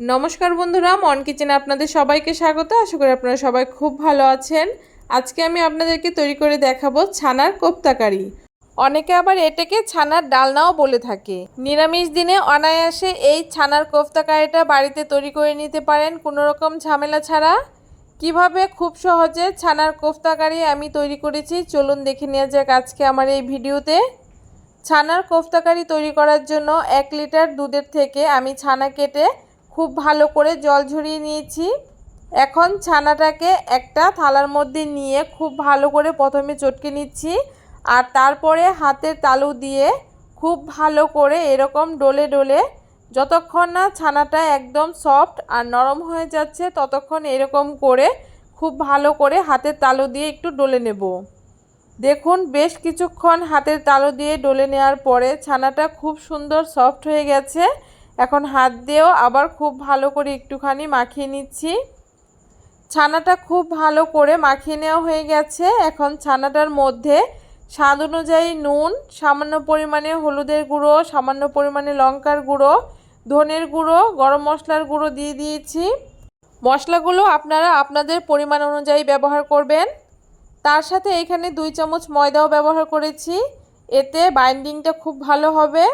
নমস্কার বন্ধুরা, মন কিচেনে আপনাদের সবাইকে স্বাগত। আশা করি আপনারা সবাই খুব ভালো আছেন। আজকে আমি আপনাদেরকে তৈরি করে দেখাবো ছানার কোপ্তাকারি। অনেকে আবার এটাকে ছানার ডালনাও বলে থাকে। নিরামিষ দিনে অনায়াসে এই ছানার কোপ্তাকারিটা বাড়িতে তৈরি করে নিতে পারেন, কোনো রকম ঝামেলা ছাড়া। কীভাবে? খুব সহজে ছানার কোফতাকারি আমি তৈরি করেছি। চলুন দেখে নেওয়া যাক আজকে আমার এই ভিডিওতে। ছানার কোফতাকারি তৈরি করার জন্য এক লিটার দুধের থেকে আমি ছানা কেটে খুব ভালো করে জল ঝরিয়ে নিয়েছি। এখন ছানাটাকে একটা থালার মধ্যে নিয়ে খুব ভালো করে প্রথমে চটকে নিচ্ছি আর তারপরে হাতের তালু দিয়ে খুব ভালো করে এরকম ডলে ডলে যতক্ষণ না ছানাটা একদম সফট আর নরম হয়ে যাচ্ছে ততক্ষণ এরকম করে খুব ভালো করে হাতের তালু দিয়ে একটু ডলে নেব। দেখুন বেশ কিছুক্ষণ হাতের তালু দিয়ে ডলে নেওয়ার পরে ছানাটা খুব সুন্দর সফট হয়ে গেছে। এখন হাত দিয়েও আবার খুব ভালো করে একটুখানি মাখিয়ে নিচ্ছি। ছানাটা খুব ভালো করে মাখিয়ে নেওয়া হয়ে গেছে। এখন ছানাটার মধ্যে স্বাদ অনুযায়ী নুন, সামান্য পরিমাণে হলুদের গুঁড়ো, সামান্য পরিমাণে লঙ্কার গুঁড়ো, ধনের গুঁড়ো, গরম মশলার গুঁড়ো দিয়ে দিয়েছি। মশলাগুলো আপনারা আপনাদের পরিমাণ অনুযায়ী ব্যবহার করবেন। তার সাথে এখানে দুই চামচ ময়দাও ব্যবহার করেছি। এতে বাইন্ডিংটা খুব ভালো হবে।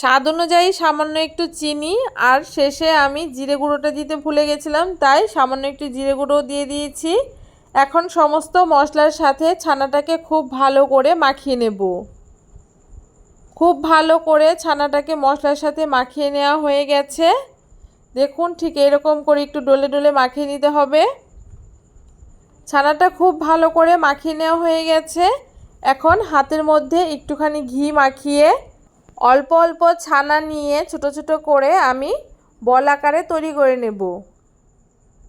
স্বাদ অনুযায়ী সামান্য একটু চিনি, আর শেষে আমি জিরে গুঁড়োটা দিতে ভুলে গেছিলাম, তাই সামান্য একটু জিরে গুঁড়ো দিয়ে দিয়েছি। এখন সমস্ত মশলার সাথে ছানাটাকে খুব ভালো করে মাখিয়ে নেব। খুব ভালো করে ছানাটাকে মশলার সাথে মাখিয়ে নেওয়া হয়ে গেছে। দেখুন, ঠিক এরকম করে একটু ডলে ডলে মাখিয়ে নিতে হবে। ছানাটা খুব ভালো করে মাখিয়ে নেওয়া হয়ে গেছে। এখন হাতের মধ্যে একটুখানি ঘি মাখিয়ে অল্প অল্প ছানা নিয়ে ছোট ছোট করে আমি বল আকারে তৈরি করে নেব।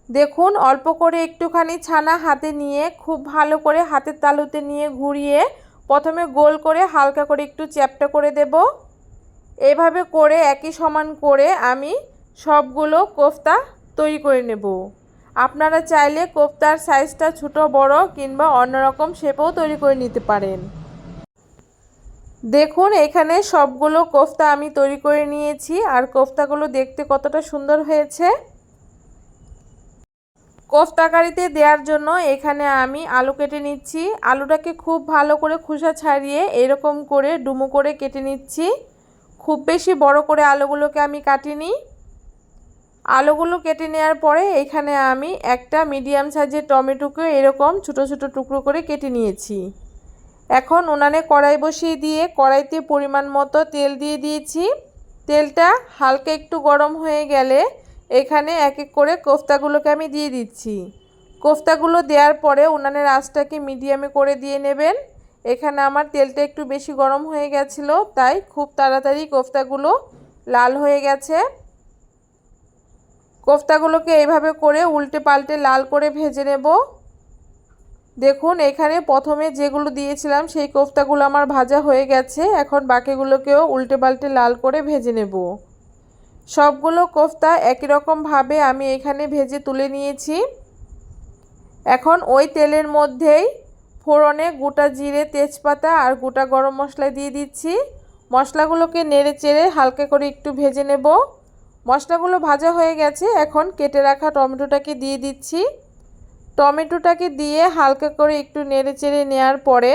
দেখুন, অল্প করে একটুখানি ছানা হাতে নিয়ে খুব ভালো করে হাতের তালুতে নিয়ে ঘুরিয়ে প্রথমে গোল করে হালকা করে একটু চ্যাপটা করে দেব। এভাবে করে একই সমান করে আমি সবগুলো কোফতা তৈরি করে নেব। আপনারা চাইলে কোফতার সাইজটা ছোট, বড় কিংবা অন্যরকম শেপেও তৈরি করে নিতে পারেন। দেখুন, এখানে সবগুলো কোফতা আমি তৈরি করে নিয়েছি। আর কোফতাগুলো দেখতে কতটা সুন্দর হয়েছে। কোফতাকারিতে দেওয়ার জন্য এখানে আমি আলু কেটে নিচ্ছি। আলুটাকে খুব ভালো করে খোসা ছাড়িয়ে এরকম করে ডুমো করে কেটে নিচ্ছি। খুব বেশি বড় করে আলুগুলোকে আমি কাটিনি। আলুগুলো কেটে নেওয়ার পরে এখানে আমি একটা মিডিয়াম সাইজের টমেটোকে এরকম ছোট ছোট টুকরো করে কেটে নিয়েছি। এখন উনানে কড়াই বসিয়ে দিয়ে কড়াইতে পরিমাণ মতো তেল দিয়ে দিয়েছি। তেলটা হালকা একটু গরম হয়ে গেলে এখানে এক এক করে কোফতাগুলোকে আমি দিয়ে দিচ্ছি। কোফতাগুলো দেওয়ার পরে উনানের আঁচটাকে মিডিয়ামে করে দিয়ে নেবেন। এখানে আমার তেলটা একটু বেশি গরম হয়ে গেছিল, তাই খুব তাড়াতাড়ি কোফতাগুলো লাল হয়ে গেছে। কোফতাগুলোকে এইভাবে করে উল্টে পাল্টে লাল করে ভেজে নেব। দেখুন, এখানে প্রথমে যেগুলো দিয়েছিলাম, সেই কোফতাগুলো আমার ভাজা হয়ে গেছে। এখন বাকিগুলোকেও উল্টে পাল্টে লাল করে ভেজে নেব। সবগুলো কোফতা একই রকমভাবে আমি এখানে ভেজে তুলে নিয়েছি। এখন ওই তেলের মধ্যেই ফোড়নে গোটা জিরে, তেজপাতা আর গোটা গরম মশলা দিয়ে দিচ্ছি। মশলাগুলোকে নেড়ে চেড়ে হালকা করে একটু ভেজে নেব। মশলাগুলো ভাজা হয়ে গেছে, এখন কেটে রাখা টমেটোটাকে দিয়ে দিচ্ছি। টমেটোটাকে দিয়ে হালকা করে একটু নেড়ে চেড়ে নেওয়ার পরে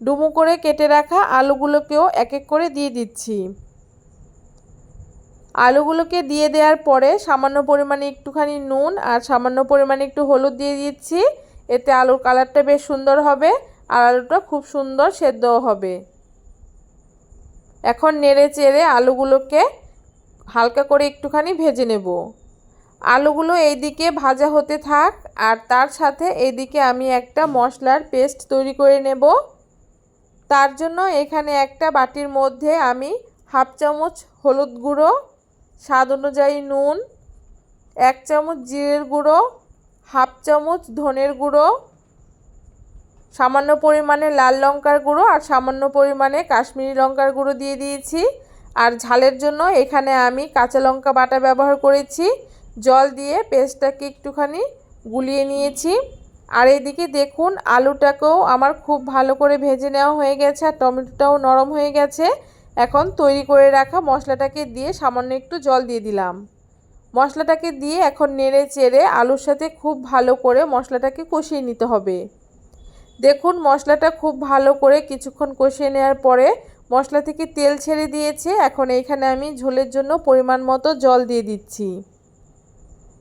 ডুমো করে কেটে রাখা আলুগুলোকেও এক এক করে দিয়ে দিচ্ছি। আলুগুলোকে দিয়ে দেওয়ার পরে সামান্য পরিমাণে একটুখানি নুন আর সামান্য পরিমাণে একটু হলুদ দিয়ে দিচ্ছি। এতে আলুর কালারটা বেশ সুন্দর হবে আর আলুটা খুব সুন্দর সেদ্ধও হবে। এখন নেড়ে চেড়ে আলুগুলোকে হালকা করে একটুখানি ভেজে নেব। আলুগুলো এইদিকে ভাজা হতে থাক, আর তার সাথে এইদিকে আমি একটা মশলার পেস্ট তৈরি করে নেব। তার জন্য এখানে একটা বাটির মধ্যে আমি হাফ চামচ হলুদ গুঁড়ো, স্বাদ অনুযায়ী নুন, এক চামচ জিরের গুঁড়ো, হাফ চামচ ধনের গুঁড়ো, সামান্য পরিমাণে লাল লঙ্কার গুঁড়ো আর সামান্য পরিমাণে কাশ্মীরি লঙ্কার গুঁড়ো দিয়ে দিয়েছি। আর ঝালের জন্য এখানে আমি কাঁচা লঙ্কা বাটা ব্যবহার করেছি। জল দিয়ে পেস্টটাকে একটুখানি গুলিয়ে নিয়েছি। আর এদিকে দেখুন, আলুটাকেও আমার খুব ভালো করে ভেজে নেওয়া হয়ে গেছে আর টমেটোটাও নরম হয়ে গেছে। এখন তৈরি করে রাখা মশলাটাকে দিয়ে সামান্য একটু জল দিয়ে দিলাম। মশলাটাকে দিয়ে এখন নেড়ে চেড়ে আলুর সাথে খুব ভালো করে মশলাটাকে কষিয়ে নিতে হবে। দেখুন, মশলাটা খুব ভালো করে কিছুক্ষণ কষিয়ে নেওয়ার পরে মশলা থেকে তেল ছেড়ে দিয়েছে। এখন এইখানে আমি ঝোলের জন্য পরিমাণ মতো জল দিয়ে দিচ্ছি।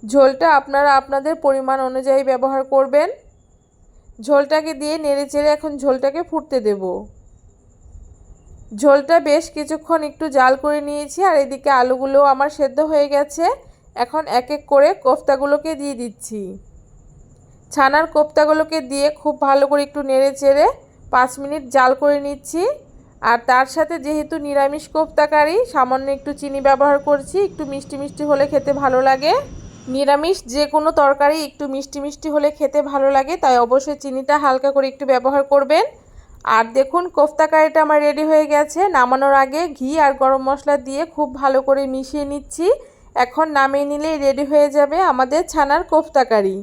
ঝোলটা আপনারা আপনাদের পরিমাণ অনুযায়ী ব্যবহার করবেন। ঝোলটাকে দিয়ে নেড়ে চেড়ে এখন ঝোলটাকে ফুটতে দেব। ঝোলটা বেশ কিছুক্ষণ একটু জাল করে নিয়েছি আর এদিকে আলুগুলো আমার সেদ্ধ হয়ে গেছে। এখন এক এক করে কোফতাগুলোকে দিয়ে দিচ্ছি। ছানার কোফতাগুলোকে দিয়ে খুব ভালো করে একটু নেড়ে চেড়ে পাঁচ মিনিট জাল করে নিচ্ছি। আর তার সাথে যেহেতু নিরামিষ কোফতাকারি, সামান্য একটু চিনি ব্যবহার করছি, একটু মিষ্টি মিষ্টি হলে খেতে ভালো লাগে। নিরামিষ, যে কোনো তরকারি একটু মিষ্টি মিষ্টি হলে খেতে ভালো লাগে, তাই অবশ্যই চিনিটা হালকা করে একটু ব্যবহার করবেন। আর দেখুন, কোফতা কারিটা আমার রেডি হয়ে গেছে। নামানোর আগে ঘি আর গরম মশলা দিয়ে খুব ভালো করে মিশিয়ে নিচ্ছি। এখন নামিয়ে নিলেই রেডি হয়ে যাবে আমাদের ছানার কোফতা কারি।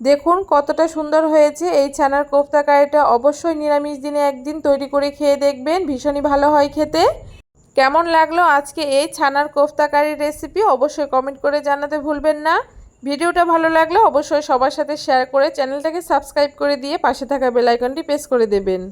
দেখুন, কতটা সুন্দর হয়েছে। এই ছানার কোফতা কারিটা অবশ্যই নিরামিষ দিনে একদিন তৈরি করে খেয়ে দেখবেন। ভীষণই ভালো হয় খেতে। কেমন লাগল আজকে এই ছানার কোফতা কারির রেসিপি অবশ্যই কমেন্ট করে জানাতে ভুলবেন না। ভিডিওটা ভালো লাগলে অবশ্যই সবার সাথে শেয়ার করে চ্যানেলটাকে সাবস্ক্রাইব করে দিয়ে পাশে থাকা বেলাইকনটি প্রেস করে দেবেন।